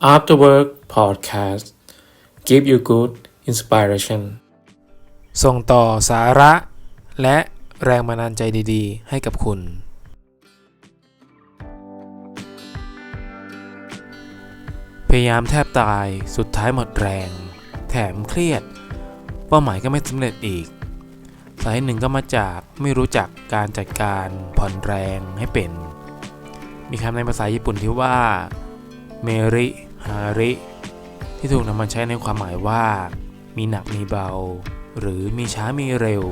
After Work Podcast Give you good inspiration ส่งต่อสาระ และแรงบันดาลใจดีๆ ให้กับคุณ พยายามแทบตายสุดท้ายหมดแรง แถมเครียด เป้าหมายก็ไม่สำเร็จอีก สาเหตุหนึ่งก็มาจากไม่รู้จักการจัดการผ่อนแรงให้เป็น มีคำในภาษาญี่ปุ่นที่ว่าเมริ ฮาริ ที่ถูกนำมาใช้ในความหมายว่า มีหนักมีเบา หรือมีช้ามีเร็ว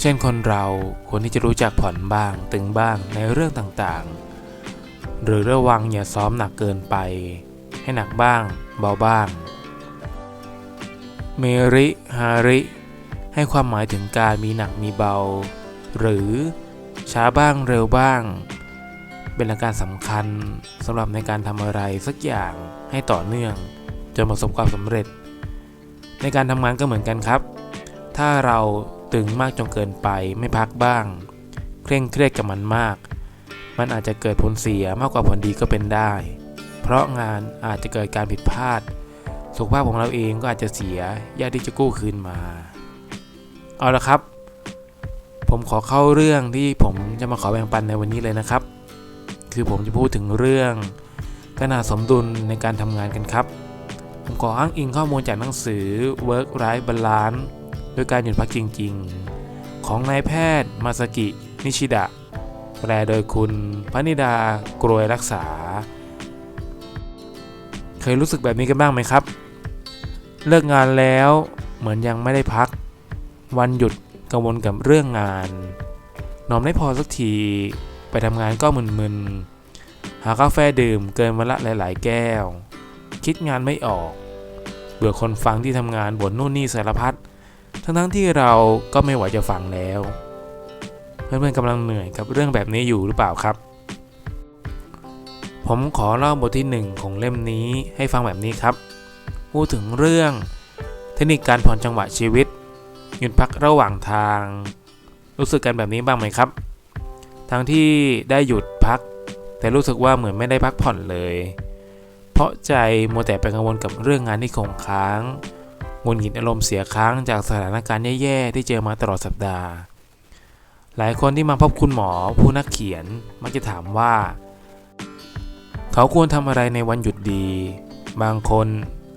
เช่นคนเราควรที่จะรู้จักผ่อนบ้างตึงบ้างในเรื่องต่างๆ หรือระวังอย่าซ้อมหนักเกินไป ให้หนักบ้าง เบาบ้าง เมริฮาริให้ความหมายถึงการมีหนักมีเบา หรือช้าบ้างเร็วบ้าง เป็นหลักการสำคัญสำหรับในการทำอะไรสักอย่างให้ต่อเนื่องจนประสบความสำเร็จ ในการทำงานก็เหมือนกันครับ ถ้าเราตึงมากจนเกินไปไม่พักบ้าง เคร่งเครียดกับมันมาก มันอาจจะเกิดผลเสียมากกว่าผลดีก็เป็นได้ เพราะงานอาจจะเกิดการผิดพลาด สุขภาพของเราเองก็อาจจะเสียยากที่จะกู้คืนมา เอาละครับ ผมขอเข้าเรื่องที่ผมจะมาขอแบ่งปันในวันนี้เลยนะครับ คือผมจะพูดถึงเรื่องขนาดสมดุลในการทำงานกันครับ ผมขออ้างอิงข้อมูลจากหนังสือ Work Life Balance โดยการหยุดพักจริง ๆ ของนายแพทย์มาสกิ นิชิดะ แปลโดยคุณพนิดากรวยรักษา เคยรู้สึกแบบนี้กันบ้างไหมครับ เลิกงานแล้วเหมือนยังไม่ได้พัก วันหยุดกังวลกับเรื่องงาน นอนไม่พอสักที ไปทำงานก็มึนๆ หากาแฟดื่มเกินวันละหลาย ๆ แก้ว คิดงานไม่ออก เบื่อคนฟังที่ทำงานบ่นนู่นนี่สารพัด ทั้งๆที่เราก็ไม่ไหวจะฟังแล้ว เพื่อนๆกำลังเหนื่อยกับเรื่องแบบนี้อยู่หรือเปล่าครับ ผมขอเล่าบทที่หนึ่งของเล่มนี้ให้ฟังแบบนี้ครับ พูดถึงเรื่องเทคนิคการผ่อนจังหวะชีวิต หยุดพักระหว่างทาง รู้สึกกันแบบนี้บ้างไหมครับ ทั้งที่ได้หยุดพัก แต่รู้สึกว่าเหมือนไม่ได้พักผ่อนเลย เพราะใจมัวแต่ไปกังวลกับเรื่องงานที่คงค้างงุนหงิดอารมณ์เสียค้างจากสถานการณ์แย่ๆที่เจอมาตลอดสัปดาห์ หลายคนที่มาพบคุณหมอผู้นักเขียนมักจะถามว่า เขาควรทำอะไรในวันหยุดดี บางคน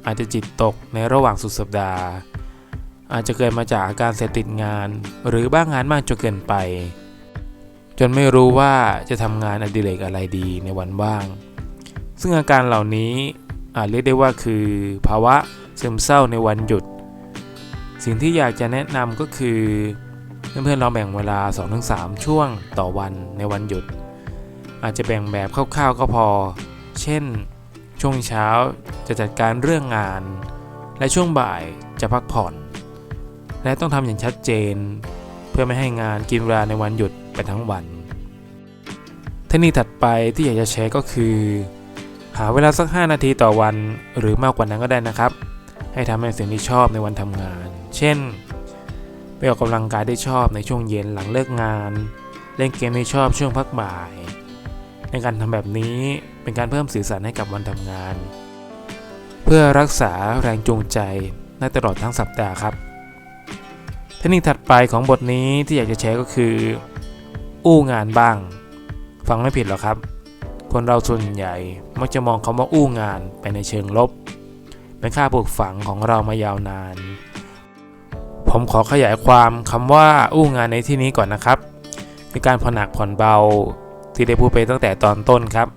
อาจจะจิตตกในระหว่างสุดสัปดาห์ อาจจะเกิดมาจากอาการเสพติดงาน หรือบ้างงานมากจนเกินไป จนไม่รู้ว่าจะทำงานอดิเรกอะไรดีในวันว่าง ซึ่งอาการเหล่านี้อาจเรียกได้ว่าคือ ภาวะซึมเศร้าในวันหยุด สิ่งที่อยากจะแนะนำก็คือ เพื่อนๆลองแบ่งเวลา 2-3 ช่วงต่อวันในวันหยุด อาจจะแบ่งแบบคร่าวๆก็พอ เช่น ช่วงเช้าจะจัดการเรื่องงาน และช่วงบ่ายจะพักผ่อน และต้องทำอย่างชัดเจน เพื่อไม่ให้งานกินเวลาในวันหยุด ไปทั้งวัน เทคนิคถัดไปที่อยากจะแชร์ก็คือ หาเวลาสัก 5 นาทีต่อวัน หรือมากกว่านั้นก็ได้นะครับ ให้ทำในสิ่งที่ชอบในวันทำงาน เช่นไปออกกำลังกายได้ชอบในช่วงเย็นหลังเลิกงาน เล่นเกมที่ชอบช่วงพักบ่าย ในการทำแบบนี้เป็นการเพิ่มสีสันให้กับวันทำงาน เพื่อรักษาแรงจูงใจในตลอดทั้งสัปดาห์ครับ เทคนิคถัดไปของบทนี้ที่อยากจะแชร์ก็คือ อู้งานบ้าง ฟังไม่ผิดหรอกครับ คนเราส่วนใหญ่มักจะมองคำว่าอู้งานไปในเชิงลบ เป็นค่าปลูกฝังของเรามายาวนาน ผมขอขยายความคำว่าอู้งานในที่นี้ก่อนนะครับคือการผ่อนหนักผ่อนเบาที่ได้พูดไปตั้งแต่ตอนต้นครับ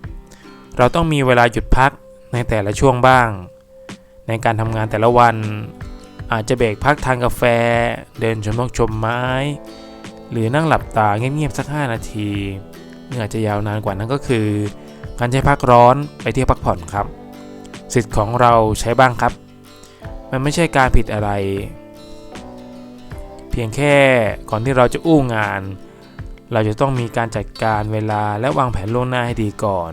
เราต้องมีเวลาหยุดพักในแต่ละช่วงบ้าง ในการทำงานแต่ละวัน อาจจะเบรกพักทานกาแฟ เดินชมนกชมไม้ หรือนั่งหลับตาเงียบๆสัก 5 นาทีหรืออาจจะยาวนานกว่านั้นก็คือ การใช้พักร้อนไปเที่ยวพักผ่อนครับ สิทธิ์ของเราใช้บ้างครับ มันไม่ใช่การผิดอะไร เพียงแค่ก่อนที่เราจะอู้งาน เราจะต้องมีการจัดการเวลาและวางแผนล่วงหน้าให้ดีก่อน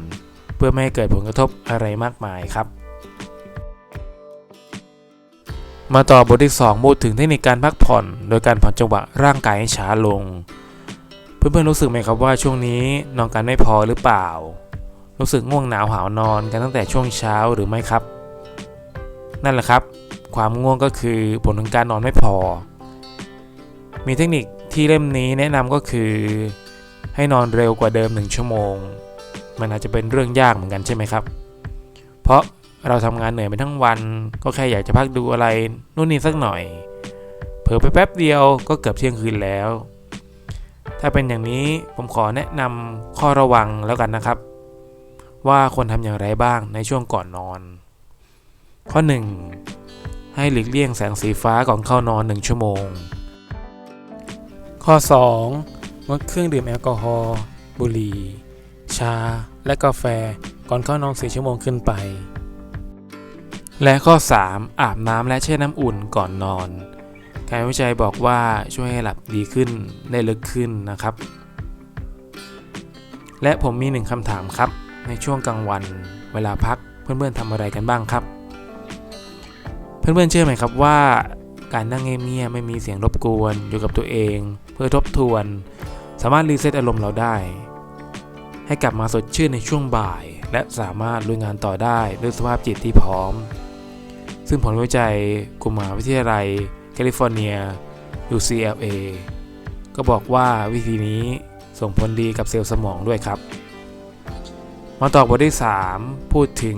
เพื่อไม่ให้เกิดผลกระทบอะไรมากมายครับ มาต่อบทที่2พูดถึงเทคนิคการพักผ่อน โดยการผ่อนจังหวะร่างกายให้ช้าลง เพื่อนๆรู้สึกไหมครับว่าช่วงนี้นอนกันไม่พอหรือเปล่า รู้สึกง่วงหนาวหาวนอนกันตั้งแต่ช่วงเช้าหรือไม่ครับ นั่นแหละครับ ความง่วงก็คือผลของการนอนไม่พอ มีเทคนิคที่เล่มนี้แนะนำก็คือ ให้นอนเร็วกว่าเดิม 1 ชั่วโมง มันอาจจะเป็นเรื่องยากเหมือนกันใช่ไหมครับ เพราะ เราทำงานเหนื่อยไปทั้งวัน ก็แค่อยากจะพักดูอะไรนู่นนี่สักหน่อย เผลอไปแป๊บเดียวก็เกือบเที่ยงคืนแล้ว ถ้าเป็นอย่างนี้ผมขอแนะนำข้อระวังแล้วกันนะครับ ว่าควรทำอย่างไรบ้างในช่วงก่อนนอน ข้อ 1 ให้หลีกเลี่ยงแสงสีฟ้าก่อนเข้านอน 1 ชั่วโมง ข้อ 2 งดเครื่องดื่มแอลกอฮอล์บุหรี่ ชา และกาแฟก่อนเข้านอน4ชั่วโมงขึ้นไป และข้อ 3 อาบน้ำและแช่น้ำอุ่นก่อนนอน การวิจัยบอกว่าช่วยให้หลับดีขึ้นได้ลึกขึ้นนะครับ และผมมีหนึ่งคำถามครับ ในช่วงกลางวัน เวลาพักเพื่อนๆทำอะไรกันบ้างครับ เพื่อนๆเชื่อไหมครับว่า การนั่งเงียบๆไม่มีเสียงรบกวนอยู่กับตัวเอง เพื่อทบทวน สามารถรีเซ็ตอารมณ์เราได้ ให้กลับมาสดชื่นในช่วงบ่ายและสามารถลุยงานต่อได้ด้วยสภาพจิตที่พร้อม ซึ่งผลวิจัยกลุ่มมหาวิทยาลัยแคลิฟอร์เนีย UCLA ก็บอกว่าวิธีนี้ส่งผลดีกับเซลล์สมองด้วยครับ มาต่อบทที่ 3 พูดถึง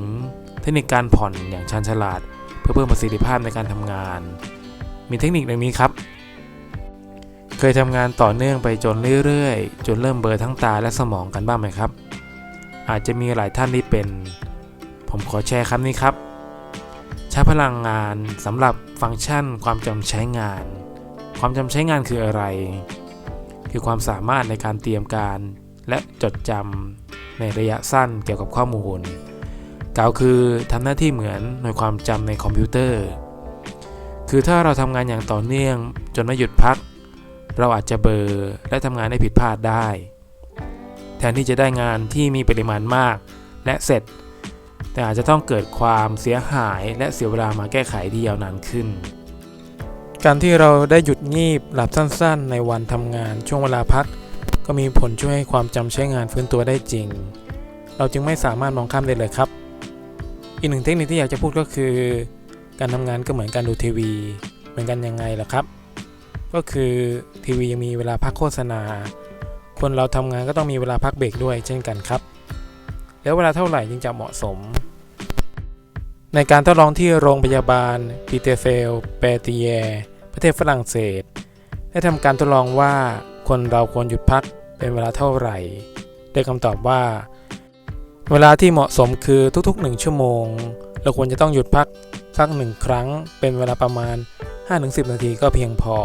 เทคนิคการผ่อนอย่างชันฉลาด เพื่อเพิ่มประสิทธิภาพในการทำงาน มีเทคนิคดังนี้ครับ เคยทำงานต่อเนื่องไปจนเรื่อยๆ จนเริ่มเบลอทั้งตาและสมองกันบ้างไหมครับ อาจจะมีหลายท่านที่เป็น ผมขอแชร์คำนี้ครับ ช้พลังงานสำหรับฟังก์ชันความจำใช้งาน ความจำใช้งานคืออะไร คือความสามารถในการเตรียมการและจดจำในระยะสั้นเกี่ยวกับข้อมูล กล่าวคือทำหน้าที่เหมือนหน่วยความจำในคอมพิวเตอร์ คือถ้าเราทำงานอย่างต่อเนื่องจนไม่หยุดพัก เราอาจจะเบลอและทำงานได้ผิดพลาดได้ แทนที่จะได้งานที่มีปริมาณมาก และเสร็จ แต่อาจจะต้องเกิดความเสียหายและเสียเวลามาแก้ไขที่ยาวนานขึ้น การที่เราได้หยุดงีบหลับสั้นๆ ในวันทำงานช่วงเวลาพัก ก็มีผลช่วยให้ความจำใช้งานฟื้นตัวได้จริง เราจึงไม่สามารถมองข้ามได้เลยครับ อีกหนึ่งเทคนิคที่อยากจะพูดก็คือ การทำงานก็เหมือนการดูทีวี เหมือนกันยังไงล่ะครับ ก็คือทีวียังมีเวลาพักโฆษณา คนเราทำงานก็ต้องมีเวลาพักเบรกด้วยเช่นกันครับ แล้วเวลาเท่าไหร่จึงจะเหมาะสม ในการทดลองที่โรงพยาบาลปีเตเฟลเปติเย ประเทศฝรั่งเศส ได้ทำการทดลองว่าคนเราควรหยุดพักเป็นเวลาเท่าไหร่ ได้คำตอบว่า เวลาที่เหมาะสมคือทุกๆ 1 ชั่วโมง เราควรจะต้องหยุดพักสักหนึ่งครั้ง เป็นเวลาประมาณ 5-10 นาทีก็เพียงพอ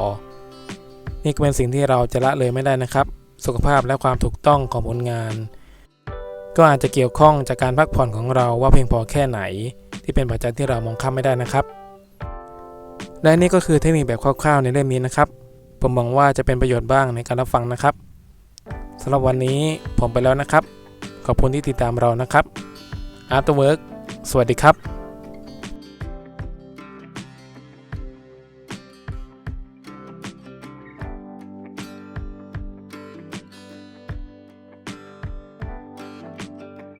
นี่ก็เป็นสิ่งที่เราจะละเลยไม่ได้นะครับ สุขภาพและความถูกต้องของผลงาน ก็อาจจะเกี่ยวข้องจากการพักผ่อนของเราว่าเพียงพอแค่ไหน ที่เป็นปัจจัยที่เรามองข้ามไม่ได้นะครับ และนี่ก็คือเทคนิคแบบคร่าวๆในเรื่องนี้นะครับ ผมหวังว่าจะเป็นประโยชน์บ้างในการรับฟังนะครับสำหรับวันนี้ผมไปแล้วนะครับ ขอบคุณที่ติดตามเรานะครับ After Work สวัสดีครับ